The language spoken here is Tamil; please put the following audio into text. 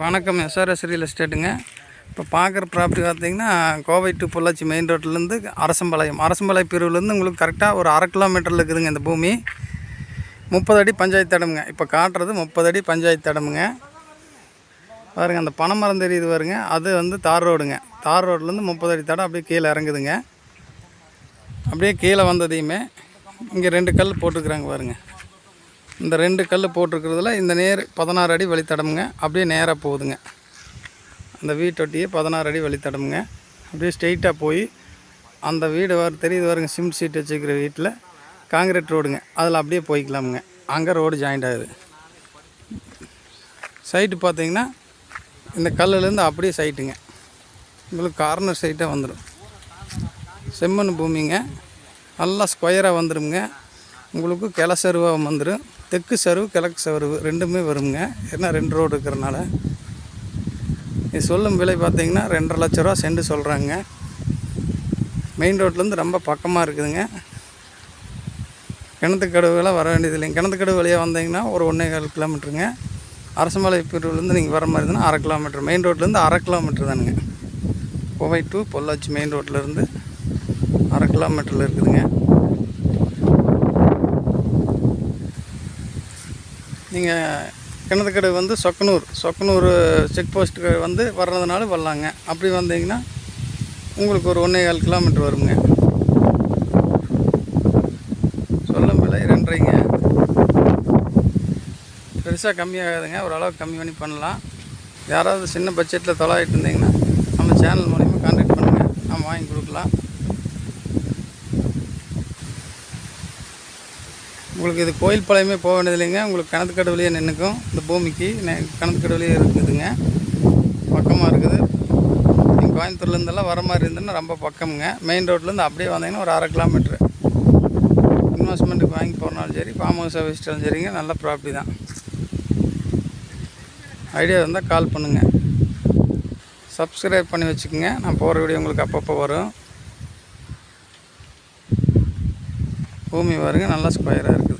வணக்கம் எஸ்ஆர்எஸ் ரியல் எஸ்டேட்டுங்க இப்போ பார்க்குற ப்ராப்பர்ட்டி பார்த்தீங்கன்னா கோவை டு பொள்ளாச்சி மெயின் ரோட்லேருந்து அரசம்பாளையம். அரசம்பாளையம் பிரிவுலேருந்து உங்களுக்கு கரெக்டாக ஒரு அரை கிலோமீட்டரில் இருக்குதுங்க இந்த பூமி. முப்பது அடி பஞ்சாயத்து இடமுங்க. இப்போ காட்டுறது முப்பது அடி பஞ்சாயத்து இடமுங்க. பாருங்க அந்த பனைமரம் தெரியுது பாருங்க. அது வந்து தார் ரோடுங்க தார் ரோட்லேருந்து முப்பது அடி தடம் அப்படியே கீழே இறங்குதுங்க. அப்படியே கீழே வந்ததையுமே இங்கே ரெண்டு கல் போட்டுருக்குறாங்க பாருங்கள் இந்த ரெண்டு கல் போட்டிருக்கிறதுல இந்த நேர் பதினாறு அடி வழித்தடமுங்க. அப்படியே நேராக போகுதுங்க. அந்த வீட்டொட்டியே பதினாறு அடி வழித்தடமுங்க. அப்படியே ஸ்ட்ரெயிட்டாக போய் அந்த வீடு வர தெரியுது பாருங்க சிமெண்ட் சீட் வச்சுருக்கிற வீட்டில் காங்கிரீட் ரோடுங்க. அதில் அப்படியே போய்க்கலாமுங்க. அங்கே ரோடு ஜாயிண்ட் ஆகுது. சைட்டு பார்த்தீங்கன்னா இந்த கல்லுலேருந்து அப்படியே சைட்டுங்க. உங்களுக்கு கார்னர் சைட்டாக வந்துடும் செம்மண் பூமிங்க. நல்லா ஸ்கொயராக வந்துடுங்க உங்களுக்கு கிள சருவாக வந்துடும் தெற்கு சருவு கிழக்கு சருவு ரெண்டுமே வருங்க. ஏன்னா ரெண்டு ரோடு இருக்கிறனால. இது சொல்லும் விலை பார்த்தீங்கன்னா ரெண்டரை லட்ச ரூபா செண்டு சொல்கிறாங்க மெயின் ரோட்லேருந்து ரொம்ப பக்கமாக இருக்குதுங்க. கிணத்துக்கடவுலாம் வர வேண்டியது இல்லைங்க கிணத்துக்கடவு வழியாக வந்தீங்கன்னா ஒரு ஒன்றே கால் கிலோமீட்டருங்க. அரசமலை பிரிவுலேருந்து நீங்கள் வர மாதிரி இருந்தால் அரை கிலோமீட்டர். மெயின் ரோட்லேருந்து அரை கிலோமீட்டர் தானுங்க. கோவை டு பொள்ளாச்சி மெயின் ரோட்லேருந்து அரை கிலோமீட்டரில் இருக்குதுங்க. நீங்கள் கிணத்துக்கடை வந்து சொக்கனூர் சொக்கனூர் செக் போஸ்ட்டுக்கு வந்து வர்றதுனால வரலாங்க. அப்படி வந்தீங்கன்னா உங்களுக்கு ஒரு ஒன்றே கால் கிலோமீட்டர் வருங்க. சொல்லும் விலை ரெண்டரைங்க பெருசாக கம்மியாகாதுங்க. ஓரளவுக்கு கம்மி பண்ணி பண்ணலாம். யாராவது சின்ன பட்ஜெட்டில் தொலாயிட்டு இருந்தீங்கன்னா நம்ம சேனல் மூலிமா கான்டாக்ட் பண்ணுங்கள் நம்ம வாங்கி கொடுக்கலாம். உங்களுக்கு இது கோயில் பாளையமே போக வேண்டியது இல்லைங்க உங்களுக்கு கடவுளையே நின்றுக்கும் இந்த பூமிக்கு நெ- கடவுளையே இருக்குதுங்க. பக்கமாக இருக்குது. நீங்கள் கோயம்புத்தூர்லேருந்தெல்லாம் வர மாதிரி இருந்ததுன்னா ரொம்ப பக்கமுங்க. மெயின் ரோட்லேருந்து அப்படியே வந்தீங்கன்னா ஒரு அரை கிலோமீட்ரு இன்வெஸ்ட்மெண்ட்டுக்கு வாங்கி போனாலும் சரி ஃபார்ம் ஹவுஸ் வச்சிட்டாலும் சரிங்க. நல்ல ப்ராப்பர்ட்டி தான். ஐடியா இருந்தால் கால் பண்ணுங்கள் சப்ஸ்கிரைப் பண்ணி வச்சுக்கோங்க. நான் போகிற வீடியோ உங்களுக்கு அப்பப்போ வரும். பூமி வருங்க நல்லா ஸ்கொயராக இருக்குது.